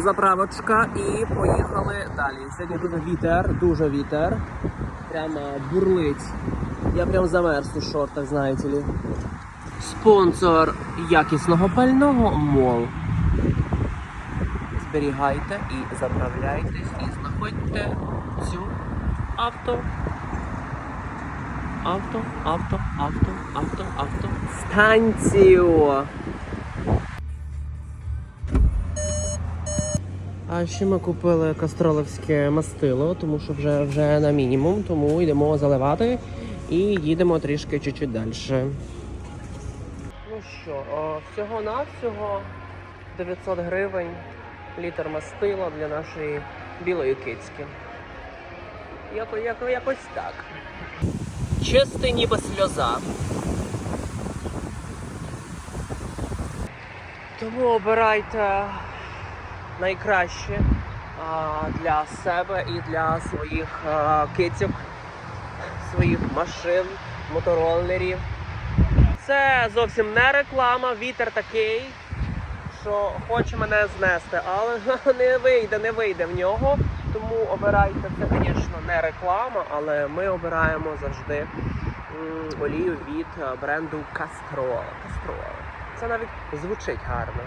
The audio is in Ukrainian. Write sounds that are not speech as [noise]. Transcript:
заправочка і поїхали далі. Сьогодні дуже вітер, дуже вітер. Прямо бурлить. Я прям замерз у шортах, знаєте ли. Спонсор якісного пального мол. Зберігайте і заправляйтесь, і знаходьте цю авто. Авто, авто, авто, авто, авто. Станцію. А ще ми купили кастроловське мастило, тому що вже, вже на мінімум, тому йдемо заливати і їдемо трішки чуть-чуть далі. Ну що, всього-навсього 900 гривень літр мастила для нашої білої кицьки. Яко, яко, якось так. Чистий ніби сльоза. Тому обирайте найкраще для себе і для своїх кицьок, своїх машин, мотороллерів. Це зовсім не реклама, вітер такий, що хоче мене знести, але [laughs] не вийде, не вийде в нього. Тому обирайте це, звісно, не реклама, але ми обираємо завжди олію від бренду Castrol. Castrol. Це навіть звучить гарно.